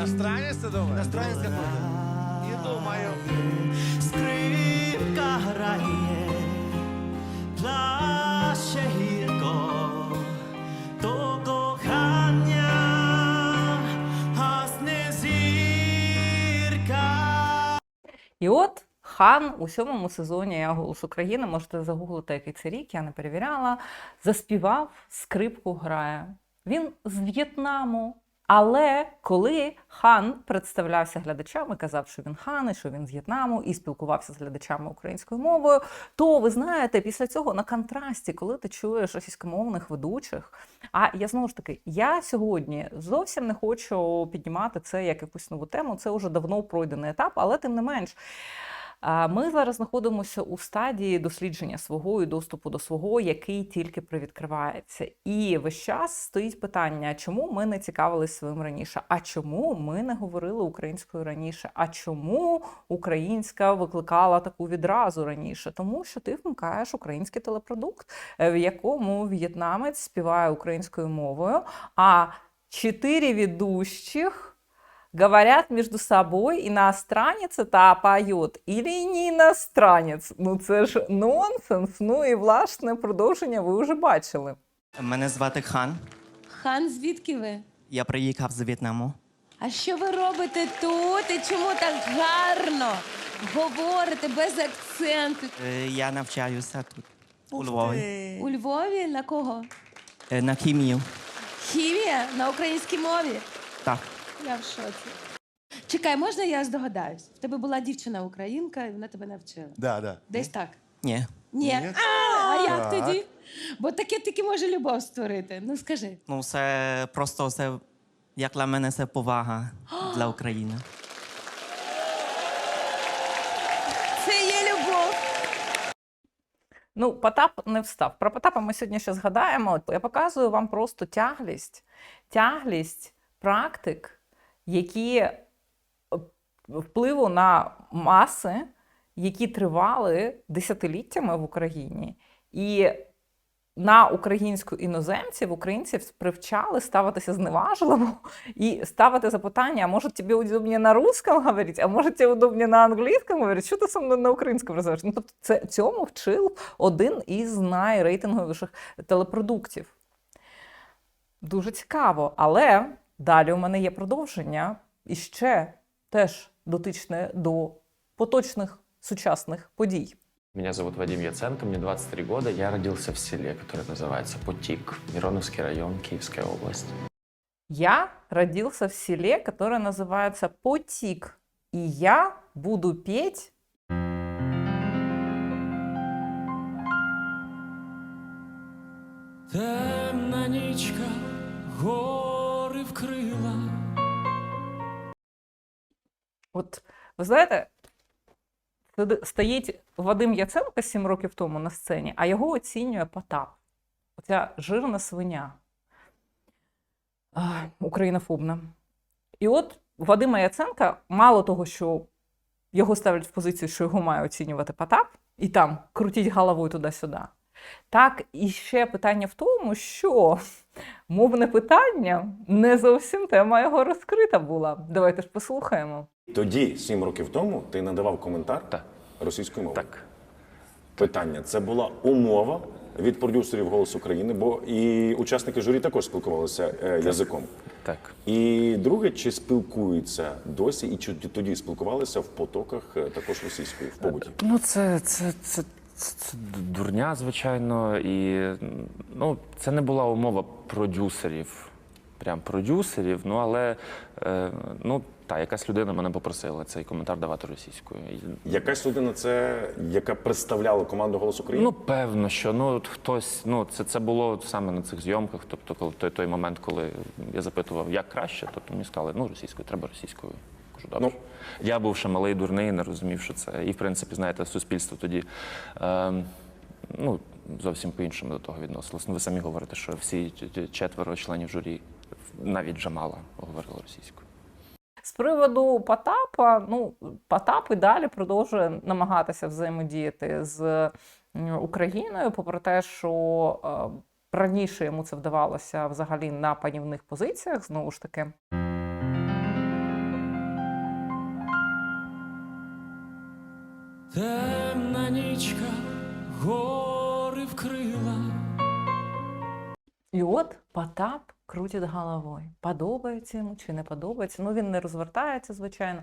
Ты думаешь? Иностранец какой-то. Не думаю. Скрипка грає, плаче гірко, то кохання, гасне зірка. І от хан у сьомому сезоні «Я голос України, можете загуглити, який це рік, я не перевіряла, заспівав скрипку грає. Він з В'єтнаму. Але коли хан представлявся глядачам і казав, що він хан, і що він з В'єтнаму, і спілкувався з глядачами українською мовою, то ви знаєте, після цього на контрасті, коли ти чуєш російськомовних ведучих, а я знову ж таки, я сьогодні зовсім не хочу піднімати це як якусь нову тему. Це вже давно пройдений етап, але тим не менш. Ми зараз знаходимося у стадії дослідження свого і доступу до свого, який тільки привідкривається. І весь час стоїть питання, чому ми не цікавились своїм раніше? А чому ми не говорили українською раніше? А чому українська викликала таку відразу раніше? Тому що ти вмикаєш український телепродукт, е, в якому в'єтнамець співає українською мовою, а чотири ведущих говорят между собой, иностранец это поет или не иностранец. Ну це ж нонсенс. Ну і власне продовження ви вже бачили. Мене звати Хан. Хан, звідки ви? Я приїхав з В'єтнаму. А що ви робите тут? І чому так гарно говорите без акценту? Е, Я навчаюся тут, у Львові. У Львові на кого? Е, На хімію. Хімія на українській мові. Так. Я в шоці. Чекай, можна я здогадаюсь? В тебе була дівчина українка, і вона тебе навчила. Да, да. Десь так. Ні. Ні. Ні? А, а як Так. тоді? Бо таке тільки може любов створити. Ну скажи. Ну, це просто це, як для мене, це повага для України. Це є любов. Ну, Потап не встав. Про Потапа ми сьогодні ще згадаємо. Я показую вам просто тяглість, тяглість практик, які е, впливу на маси, які тривали десятиліттями в Україні. І на українську іноземців українців привчали ставитися зневажливо і ставити запитання, а може тобі удобніше на русском говорити, а може тебе удобніше на англійському говорити, що ти со мною на українському розмовляєш? Ну, тобто це, цьому вчив один із найрейтинговіших телепродуктів. Дуже цікаво. Але далі у мене є продовження і ще теж дотичне до поточних сучасних подій. Меня зовут Вадим Яценко, мне 23 года. Я родился в селе, которое называется Путик, Мироновский район, Киевская область. Я родился в селе, которое называется Потик, и я буду петь Темна нічка гори От ви знаєте, стоїть Вадим Яценко сім років тому на сцені, а його оцінює Потап. Оця жирна свиня. Ай, Українофобна. І от Вадима Яценка, мало того, що його ставлять в позицію, що його має оцінювати Потап, і там крутіть головою туди-сюди. Так, і ще питання в тому, що мовне питання не зовсім тема його розкрита була. Давайте ж послухаємо. Тоді, сім років тому, ти надавав коментар Так. російською мовою. Так. Питання. Це була умова від продюсерів «Голос України», бо і учасники журі також спілкувалися е, язиком. Так. І друге, чи спілкуються досі, і чи тоді спілкувалися в потоках е, також російською в побуті? Ну, це, це, це, це, дурня, звичайно. І ну, це не була умова продюсерів. Прям продюсерів. Ну, але е, ну, та, якась людина мене попросила цей коментар давати російською. Якась людина, це яка представляла команду «Голос України»? Ну, певно, що ну хтось, ну це, це було саме на цих зйомках. Тобто, коли той, той момент, коли я запитував, як краще, тобто мені сказали, ну російською, треба російською. Кажу, добре. Ну. Я був ще малий, дурний, не розумів, що це. І в принципі, знаєте, суспільство тоді. Е, Ну, зовсім по-іншому до того відносилось. Ну, ви самі говорите, що всі четверо членів журі, навіть Джамала, говорили російською. З приводу Потапа, ну, Потап і далі продовжує намагатися взаємодіяти з Україною, попри те, що е, раніше йому це вдавалося взагалі на панівних позиціях, знову ж таки. Темна нічка гори вкрила. І от Потап крутить головою. Подобається йому чи не подобається. Ну, він не розвертається, звичайно.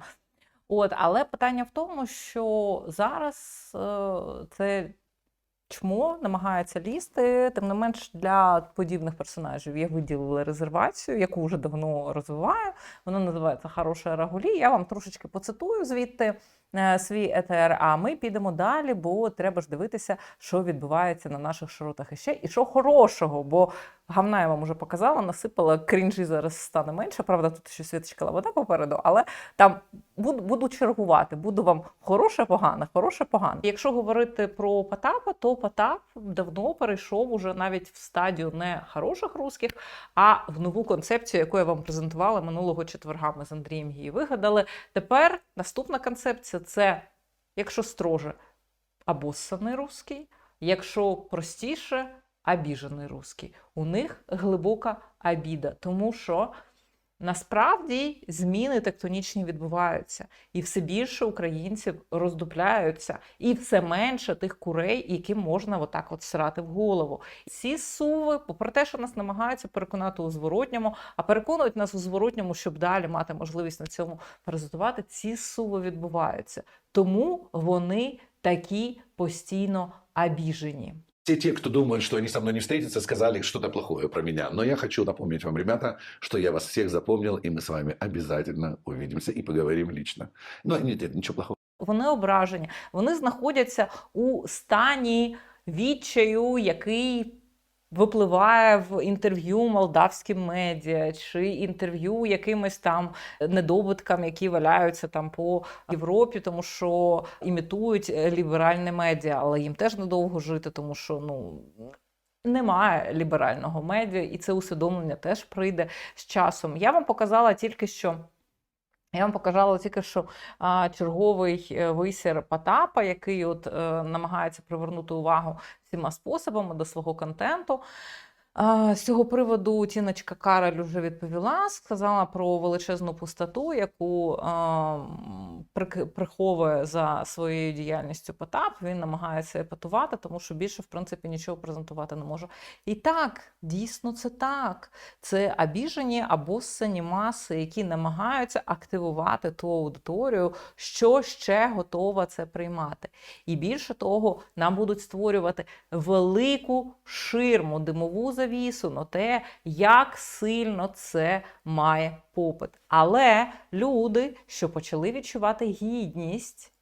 От, але питання в тому, що зараз е, це чмо намагається лізти. Тим не менш, для подібних персонажів я виділила резервацію, яку вже давно розвиваю. Вона називається Хороша Рагулі. Я вам трошечки поцитую звідти свій етер, а ми підемо далі, бо треба ж дивитися, що відбувається на наших широтах іще, і що хорошого, бо гавна я вам уже показала, насипала крінжі зараз стане менше. Правда, тут ще світочка лавода попереду, але там буду, буду чергувати, буду вам хороше, погане, хороше, погане. Якщо говорити про Потапа, то Потап давно перейшов уже навіть в стадію не хороших русських, а в нову концепцію, яку я вам презентувала минулого четверга. Ми з Андрієм її вигадали. Тепер наступна концепція це, якщо строже, обоссаний русський, якщо простіше, обіжений русський. У них глибока обіда, тому що насправді зміни тектонічні відбуваються, і все більше українців роздупляються, і все менше тих курей, яким можна отак от срати в голову. Ці суви, попри те, що нас намагаються переконати у зворотньому, а переконують нас у зворотньому, щоб далі мати можливість на цьому паразитувати, ці суви відбуваються. Тому вони такі постійно обіжені. Все те, кто думают, что они со мной не встретятся, сказали что-то плохое про меня. Но я хочу напомнить вам, ребята, что я вас всех запомнил, и мы с вами обязательно увидимся и поговорим лично. Но нет, нет, ничего плохого. Вони ображені, вони знаходяться у стані відчаю, який випливає в інтерв'ю молдавським медіа чи інтерв'ю якимось там недобиткам, які валяються там по Європі, тому що імітують ліберальне медіа, але їм теж недовго жити, тому що ну. Немає ліберального медіа, і це усвідомлення теж прийде з часом. Я вам показала тільки що. Я вам показала тільки що а, черговий е, висір Потапа, який от е, намагається привернути увагу всіма способами до свого контенту. З цього приводу Тіночка Карель вже відповіла, сказала про величезну пустоту, яку приховує за своєю діяльністю Потап. Він намагається епатувати, тому що більше, в принципі, нічого презентувати не може. І так, дійсно, це так. Це обіжені або ссані маси, які намагаються активувати ту аудиторію, що ще готова це приймати. І більше того, нам будуть створювати велику ширму, димову завісу на те, як сильно це має попит. Але люди, що почали відчувати гідність,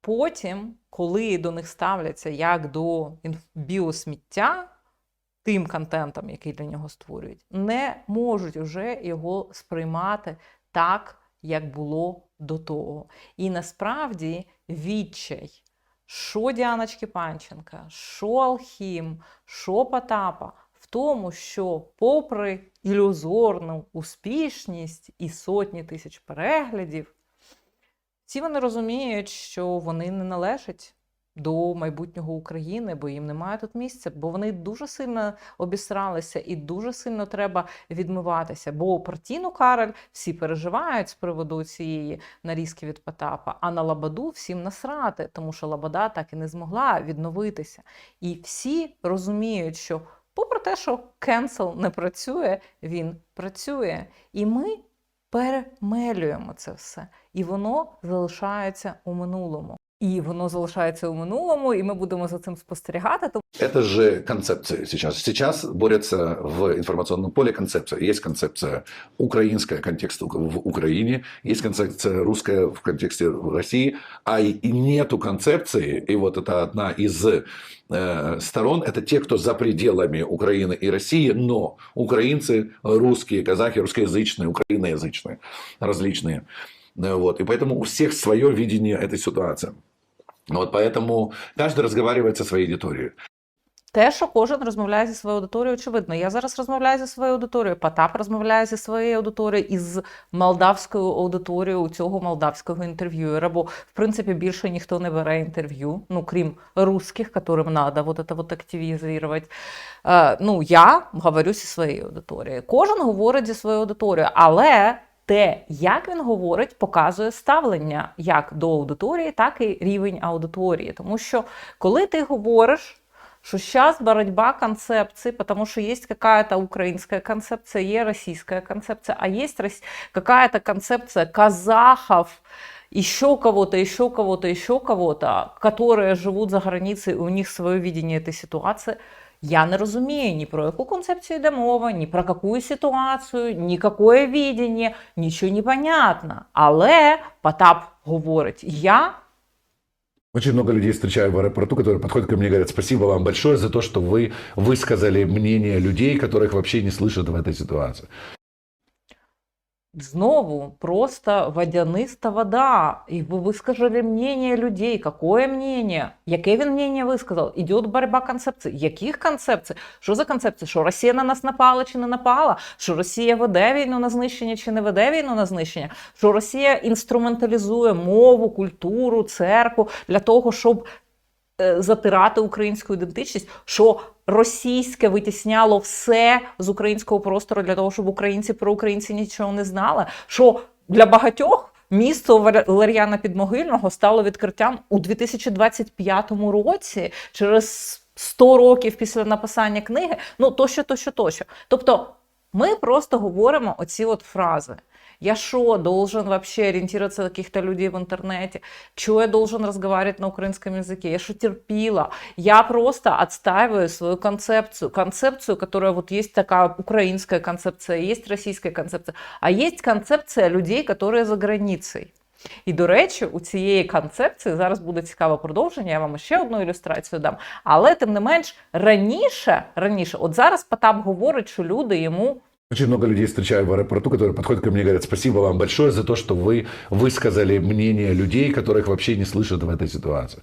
потім, коли до них ставляться як до біосміття, тим контентом, який для нього створюють, не можуть вже його сприймати так, як було до того. І насправді відчай, що Діаночки Панченка, що Алхім, що Потапа, в тому, що попри ілюзорну успішність і сотні тисяч переглядів, всі вони розуміють, що вони не належать до майбутнього України, бо їм немає тут місця, бо вони дуже сильно обісралися і дуже сильно треба відмиватися. Бо про Тіну Карель всі переживають з приводу цієї нарізки від Потапа, а на Лабаду всім насрати, тому що Лабада так і не змогла відновитися. І всі розуміють, що попри те, що кенсел не працює, він працює. І ми перемелюємо це все, і воно залишається у минулому І воно залишається у минулому, і ми будемо за цим спостерігати. Тому Это же концепция сейчас. Сейчас борется в информационном поле концепция. Есть концепция украинская, контекст в Украине, есть концепция русская в контексте России, а и и нету концепции, и вот это одна из э, сторон, это те, кто за пределами Украины и России, но украинцы, русские, казахи, русскоязычные, украиноязычные, различные. Э, Вот. И поэтому у всех свое видение этой ситуации. Вот поэтому каждый разговаривает со своей аудиторией. те, що кожен розмовляє зі своєю аудиторією, очевидно. Я зараз розмовляю зі своєю аудиторією. Потап розмовляє зі своєю аудиторією і з молдавською аудиторією у цього молдавського інтерв'юера. Бо в принципі більше ніхто не бере інтерв'ю, ну крім русських, яким треба вот это вот активізувати. Е, ну я говорю зі своєю аудиторією. Кожен говорить зі своєю аудиторією, але те, як він говорить, показує ставлення як до аудиторії, так і рівень аудиторії. Тому що коли ти говориш, что сейчас борьба концепций, потому что есть какая-то украинская концепция, есть российская концепция, а есть рос- какая-то концепция казахов, еще кого-то, еще кого-то, еще кого-то, которые живут за границей, и у них свое видение этой ситуации. Я не розумію ні про яку концепцію йде мова, ні про яку ситуацію, ні какое видіння, нічого не понятно. Але Потап говорить: я Очень много людей встречаю в аэропорту, которые подходят ко мне и говорят, спасибо вам большое за то, что вы высказали мнение людей, которых вообще не слышат в этой ситуации. Знову просто водяниста вода. І ви вискажали мнение людей. Какое мнение? Яке він мнение висказав? Ідет боротьба концепцій. Яких концепцій? Що за концепції? Що Росія на нас напала чи не напала? Що Росія веде війну на знищення чи не веде війну на знищення? Що Росія інструменталізує мову, культуру, церкву для того, щоб затирати українську ідентичність, що російське витісняло все з українського простору для того, щоб українці про українці нічого не знали. Що для багатьох місто Валер- Валер'яна Підмогильного стало відкриттям у 2025 році, через 100 років після написання книги. Ну тощо, тощо, тощо. Тобто, ми просто говоримо оці от фрази. Я что, должен вообще ориентироваться на каких-то людей в интернете? Чего я должен разговаривать на украинском языке? Я что, терпила? Я просто отстаиваю свою концепцию. Концепцию, которая вот есть такая украинская концепция, есть российская концепция, а есть концепция людей, которые за границей. І, до речі, у цієї концепції зараз буде цікаве продовження. Я вам ще одну ілюстрацію дам. Але тим не менш, раніше, раніше, от зараз Потап говорить, що люди йому Очень много людей встречаю в аэропорту, которые подходят ко мне и говорят, спасибо вам большое за то, что вы высказали мнение людей, которых вообще не слышат в этой ситуации.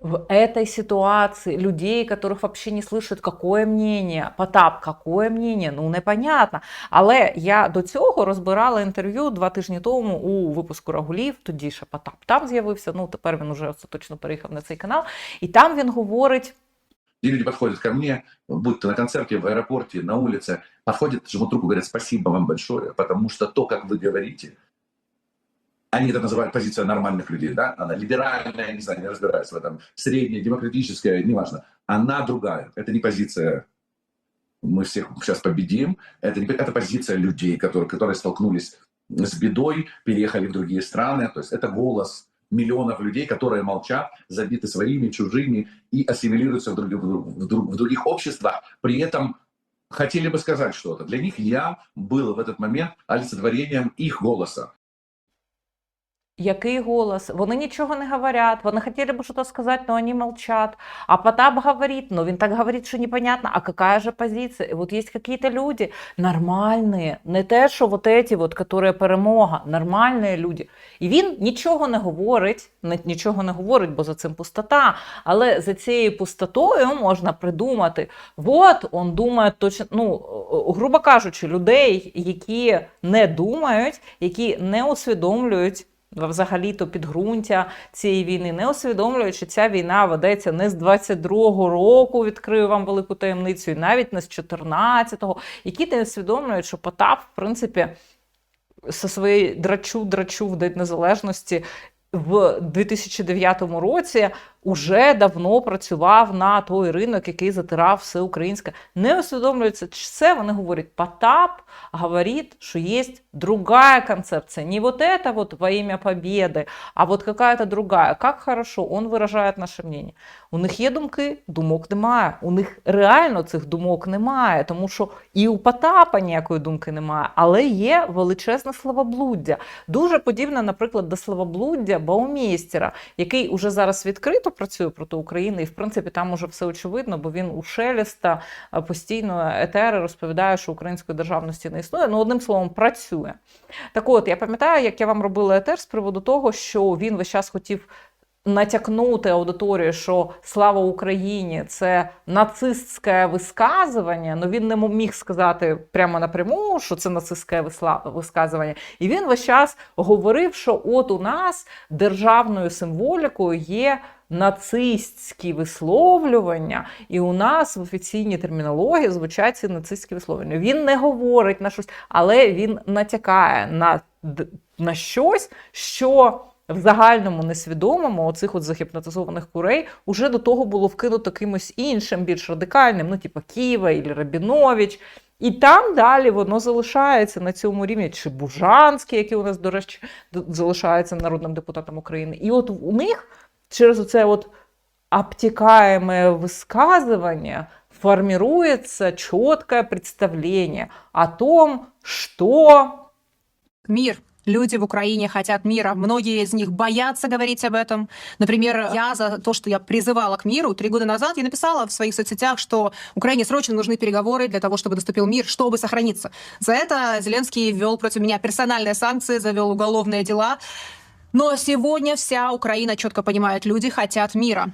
в этой ситуации людей, которых вообще не слышать, какое мнение, Потап, какое мнение, ну непонятно. Але я до цього розбирала інтерв'ю два тижні тому у випуску Рагулів, тоді ще Потап там з'явився, ну тепер він уже остаточно переїхав на цей канал, і там він говорить. И люди подходят ко мне, будь то на концерте, в аэропорте, на улице, подходят, жмут руку, говорят, спасибо вам большое, потому что то, как вы говорите, они это называют позиция нормальных людей, да, она либеральная, не знаю, не разбираюсь в этом, средняя, демократическая, неважно, она другая, это не позиция мы всех сейчас победим, это, не, это позиция людей, которые, которые столкнулись с бедой, переехали в другие страны, то есть это голос миллионов людей, которые молчат, забиты своими, чужими и ассимилируются в других, в друг- в других обществах, при этом хотели бы сказать что-то. Для них я был в этот момент олицетворением их голоса. Який голос? Вони нічого не говорять, вони хотіли бы что-то сказать, но они молчат. А Потап говорит, но він так говорит, що непонятно, а какая же позиция? И вот есть какие-то люди нормальные, не те, що вот эти, вот, которые перемога, нормальні люди. І він нічого не говорить, не- нічого не говорить, бо за цим пустота. Але за цією пустотою можна придумати, от, он думає точно, ну, е, грубо кажучи, людей, які не думають, які не усвідомлюють взагалі-то підґрунтя цієї війни, не усвідомлюючи, ця війна ведеться не з 22-го року, відкрию вам велику таємницю, і навіть не з 14-го, які не усвідомлюють, що Потап, в принципі, зі своєю драчу-драчу в День Незалежності в 2009 році уже давно працював на той ринок, який затирав все українське. Не усвідомлюється це, вони говорять, Потап говорит, что есть другая концепция. Не вот это вот во имя победы, а вот какая-то другая. Как хорошо, он выражает наше мнение. У них є думки, думок немає. У них реально цих думок немає, тому що і у Потапа ніякої думки немає, але є величезне словоблуддя. Дуже подібне, наприклад, до словоблуддя Баумейстера, який уже зараз відкрито працює проти України, і в принципі там уже все очевидно, бо він у Шелеста е, постійно етери розповідає, що української державності не існує. Ну, одним словом, працює. Так от, я пам'ятаю, як я вам робила етер з приводу того, що він весь час хотів. Натякнути аудиторію, що слава Україні це нацистське висказування. Ну він не міг сказати прямо напряму, що це нацистське висказування. І він весь час говорив, що от у нас державною символікою є нацистські висловлювання, і у нас в офіційній термінології звучать ці нацистські висловлювання. Він не говорить на щось, але він натякає на, на щось, що в загальному несвідомому оцих от загіпнотизованих курей уже до того було вкинуто кимось іншим, більш радикальним, ну, типу Ківа і Рабінович. І там далі воно залишається на цьому рівні. Чи Бужанський, який у нас, до речі, залишається народним депутатом України. І от у них через оце от обтекаемое высказывание формируется четкое представление о том, что Мир. Люди в Украине хотят мира. Многие из них боятся говорить об этом. Например, я за то, что я призывала к миру три года назад, я написала в своих соцсетях, что Украине срочно нужны переговоры для того, чтобы наступил мир, чтобы сохраниться. За это Зеленский ввел против меня персональные санкции, завел уголовные дела. Но сегодня вся Украина четко понимает, люди хотят мира.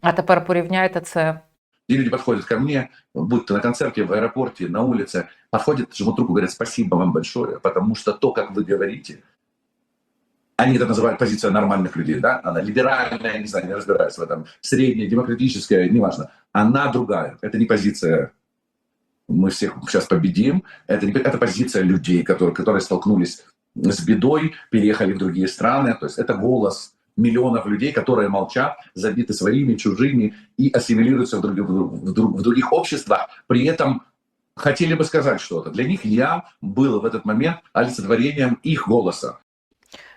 а тепер порівняйте це. И люди подходят ко мне, будь то на концерте, в аэропорте, на улице, подходят, жмут руку, говорят, спасибо вам большое, потому что то, как вы говорите, они это называют позиция нормальных людей, да, она либеральная, я не знаю, не разбираюсь в этом, средняя, демократическая, неважно, она другая, это не позиция мы всех сейчас победим, это, не, это позиция людей, которые, которые столкнулись с бедой, переехали в другие страны, то есть это голос миллионов людей, которые молчат, забиты своими, чужими и ассимилируются в, друг- в друг- в других обществах, при этом хотели бы сказать что-то. Для них я был в этот момент олицетворением их голоса.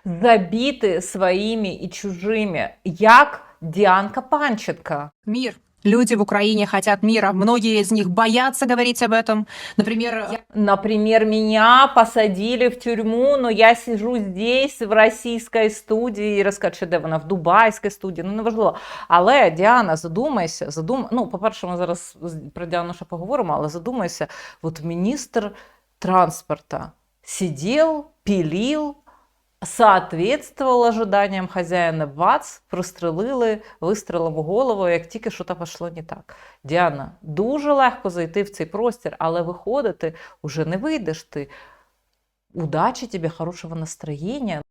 Забіти своїми і чужими, як Діанка Панченка. Мир. Люди в Украине хотят мира. Многие из них боятся говорить об этом. Например, я Например, меня посадили в тюрьму, но я сижу здесь, в російській студії, де вона в дубайській студії, ну неважливо. Але Діана, задумайся, задум... ну, по-перше, ми зараз про Діану ще поговоримо, але задумайся, от міністр транспорта сидів, пилил, соответствовал ожиданиям хазяїна бац, прострелили вистрілом у голову, як тільки що то пішло не так. Діана, дуже легко зайти в цей простір, але виходити уже не вийдеш ти. Удачі тобі, хорошого настроєння.